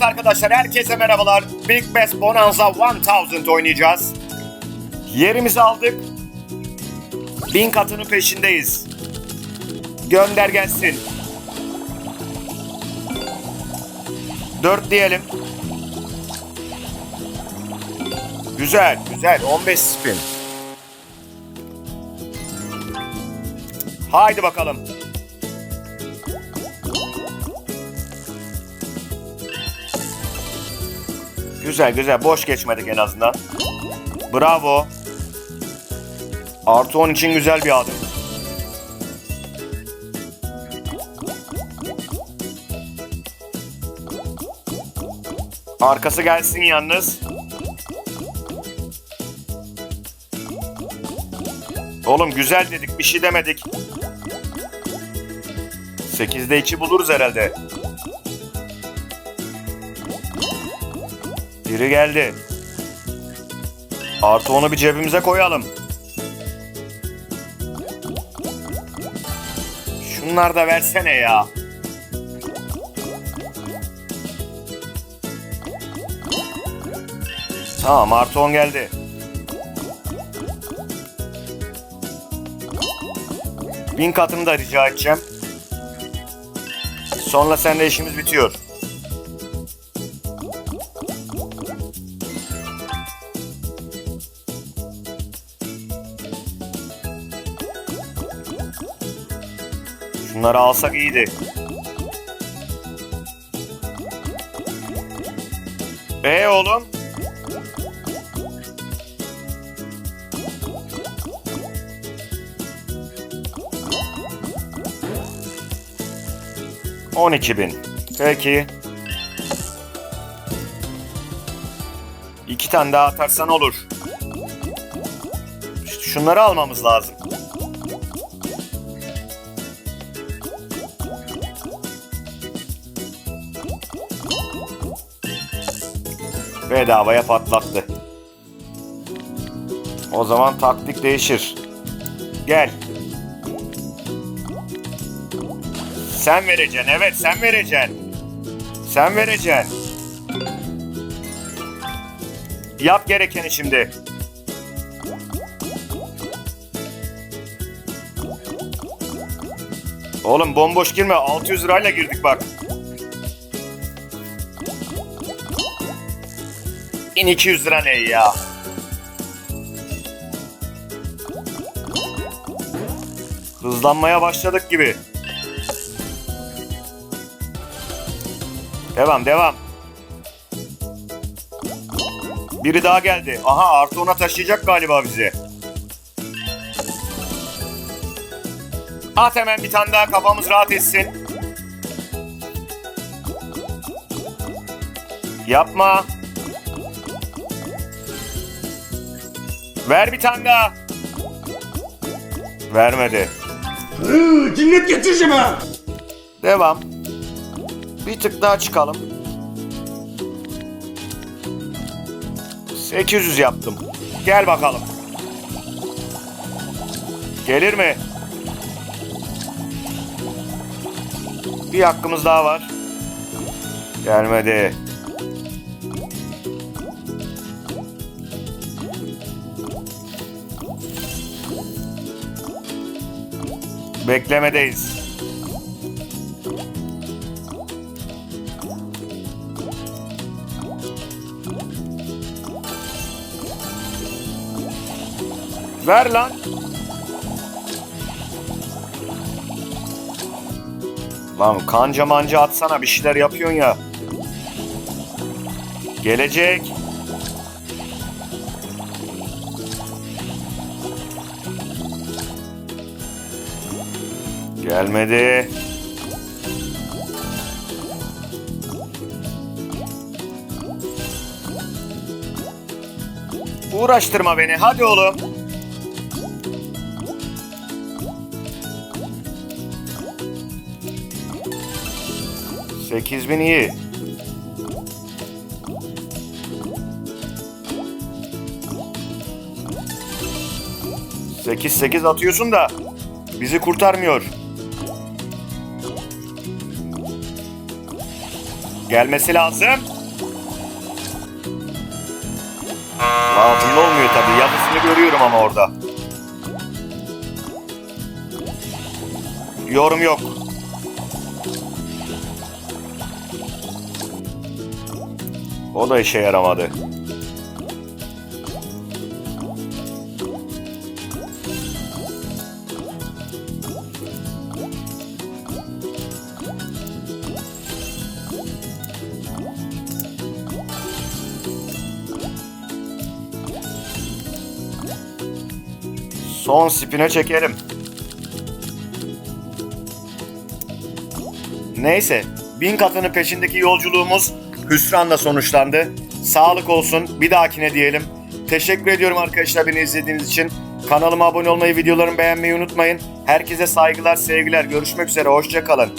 Evet arkadaşlar herkese merhabalar. Big Bass Bonanza 1000 oynayacağız. Yerimizi aldık. Bin katının peşindeyiz. Gönder gelsin. 4 diyelim. Güzel, güzel. 15 spin. Haydi bakalım. Güzel güzel. Boş geçmedik en azından. Bravo. Artı 10 için güzel bir adım. Arkası gelsin yalnız. Oğlum güzel dedik bir şey demedik. 8'de 2 buluruz herhalde. Biri geldi. Artı onu bir cebimize koyalım. Şunlar da versene ya. Tamam artı 10 geldi. Bin katını da rica edeceğim. Sonra seninle işimiz bitiyor. Şunları alsak iyiydi. E oğlum? On iki bin. Peki. İki tane daha atarsan olur. Şunları almamız lazım. Bedavaya patlattı. O zaman taktik değişir. Gel. Sen vereceksin. Evet sen vereceksin. Sen vereceksin. Yap gerekeni şimdi. Oğlum bomboş girme. 600 lirayla girdik bak. 1200 lira ne ya? Hızlanmaya başladık gibi. Devam devam. Biri daha geldi. Aha artı ona taşıyacak galiba bizi. At hemen bir tane daha kafamız rahat etsin. Yapma. Ver bir tane daha. Vermedi. Hı, cinnet getireceğim ha. Devam. Bir tık daha çıkalım. 800 yaptım. Gel bakalım. Gelir mi? Bir hakkımız daha var. Gelmedi. Beklemedeyiz. Ver lan. Lan kanca manca atsana bir şeyler yapıyorsun ya. Gelecek. Gelmedi. Uğraştırma beni. Hadi oğlum. Sekiz bin iyi. Sekiz sekiz atıyorsun da bizi kurtarmıyor. Gelmesi lazım. Lazım olmuyor tabii. Yazısını görüyorum ama orada. Yorum yok. O da işe yaramadı. Son spine çekelim. Neyse, bin katının peşindeki yolculuğumuz hüsranla sonuçlandı. Sağlık olsun, bir dahakine diyelim. Teşekkür ediyorum arkadaşlar beni izlediğiniz için. Kanalıma abone olmayı, videolarımı beğenmeyi unutmayın. Herkese saygılar, sevgiler. Görüşmek üzere, hoşçakalın.